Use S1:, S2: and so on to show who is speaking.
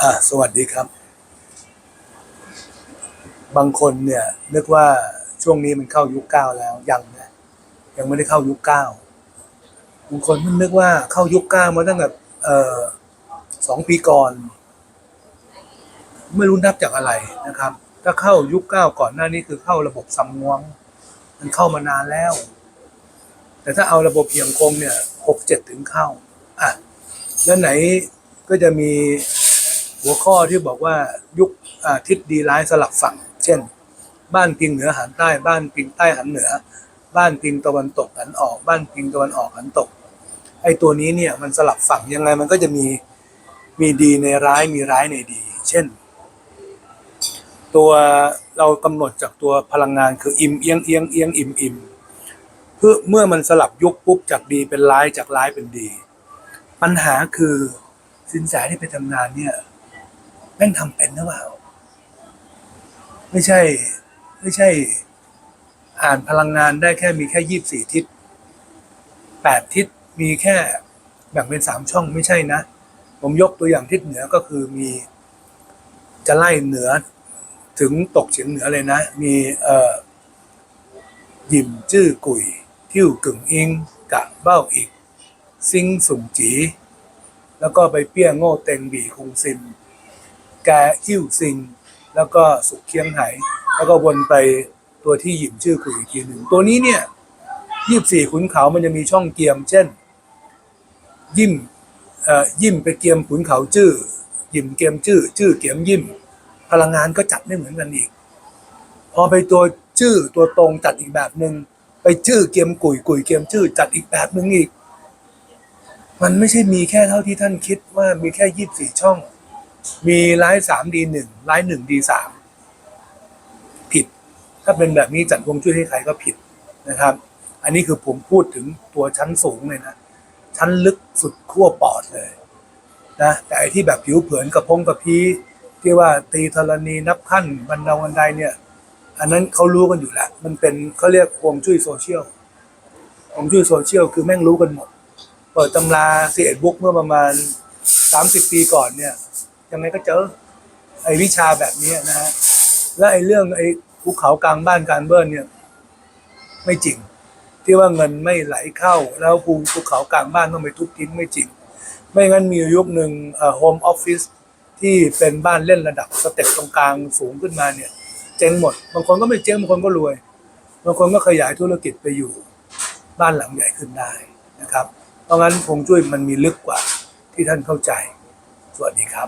S1: อ่าสวัสดีครับ บางคนเนี่ยนึกว่าช่วงนี้มันเข้ายุคเก้าแล้วยังนะยังไม่ได้เข้ายุคเก้าบางคนมันนึกว่าเข้ายุคเก้ามาตั้งแต่เอ่อสองปีก่อน ไม่รู้นับจากอะไรนะครับ ถ้าเข้ายุคเก้าก่อนหน้านี้คือเข้าระบบซังวง มันเข้ามานานแล้ว แต่ถ้าเอาระบบเพียงคงเนี่ยหกเจ็ดถึงเข้าอะแล้วไหนก็จะมี หัวข้อที่บอกว่ายุคอาทิศดีร้ายสลับฝั่ง เช่น บ้านพิงเหนือหันใต้บ้านพิงใต้หันเหนือ บ้านพิงตะวันตกหันออก บ้านพิงตะวันออกหันตก ไอ้ตัวนี้เนี่ยมันสลับฝั่งยังไงมันก็จะมีมีดีในร้ายมีร้ายในดี เช่น ตัวเรากำหนดจากตัวพลังงานคืออิมเอียงเอียงเอียงอิมอิมเพื่อเมื่อมันสลับยุคปุ๊บจากดีเป็นร้ายจากร้ายเป็นดี ปัญหาคือสินแสที่ไปทำงานเนี่ย แม่งทำเป็นหรือเปล่า ไม่ใช่ ไม่ใช่ อ่านพลังงานได้แค่มีแค่ยี่บสี่ทิศแปดทิศมีแค่แบ่งเป็นสามช่องไม่ใช่นะ ผมยกตัวอย่างทิศเหนือก็คือมี จะไล่เหนือ ถึงตกเฉียงเหนือเลยนะ มีเอ่อยิมจื้อกุยทิ่วกึ่งอิง กะเบ้าอีก ซิงสุ่มจี แล้วก็ไปเปี้ยโง่เต็งบีคงซิน แกอิ่วซิง แล้วก็สุกเคียงไหแล้วก็วนไปตัวที่หยิมชื่อคุยอีกทีหนึ่งตัวนี้เนี่ยยี่สี่ขุนเขามันจะมีช่องเกียม เช่น ยิมเอ่อยิมไปเกียมขุนเขาจื้อยิมเกียมจื้อจื้อเกียมยิมพลังงานก็จัดไม่เหมือนกันอีก พอไปตัวชื่อตัวตรงจัดอีกแบบหนึ่งไปชื่อเกียมกุยกุยเกียมชื่อจัดอีกแบบหนึ่งอีก มันไม่ใช่มีแค่เท่าที่ท่านคิดว่ามีแค่ยี่สี่ช่อง มีไลฟ์สามดีหนึ่งไลฟ์หนึ่งดีสามผิด ถ้าเป็นแบบนี้จัดวงช่วยให้ใครก็ผิดนะครับ อันนี้คือผมพูดถึงตัวชั้นสูงเลยนะ ชั้นลึกสุดขั้วปอดเลยนะแต่ไอที่แบบผิวเผินกระพงกระพีที่ว่าตีธรณีนับขั้นบรรดาวันใดเนี่ย อันนั้นเขารู้กันอยู่แล้วมันเป็นเขาเรียกวงจุ้ยโซเชียลวงจุ้ยโซเชียลคือแม่งรู้กันหมด เปิดตำราเสียบุ๊กเมื่อประมาณสามสิบปีก่อนเนี่ย ยังไงก็เจอ ไอ้วิชาแบบนี้นะฮะและไอ้เรื่องไอ้ภูเขากลางบ้านการเบิ้ลเนี่ย ไม่จริง ที่ว่าเงินไม่ไหลเข้า แล้วภูภูเขากลางบ้านต้องไปทุบทิ้งไม่จริง ไม่งั้นมียุคหนึ่งโฮมออฟฟิศที่เป็นบ้านเล่นระดับสเต็ปตรงกลางสูงขึ้นมาเนี่ย เจ๊งหมด บางคนก็ไม่เจ๊งบางคนก็รวย บางคนก็ขยายธุรกิจไปอยู่ บ้านหลังใหญ่ขึ้นได้นะครับ เพราะงั้นคงจุ้ยมันมีลึกกว่าที่ท่านเข้าใจ สวัสดีครับ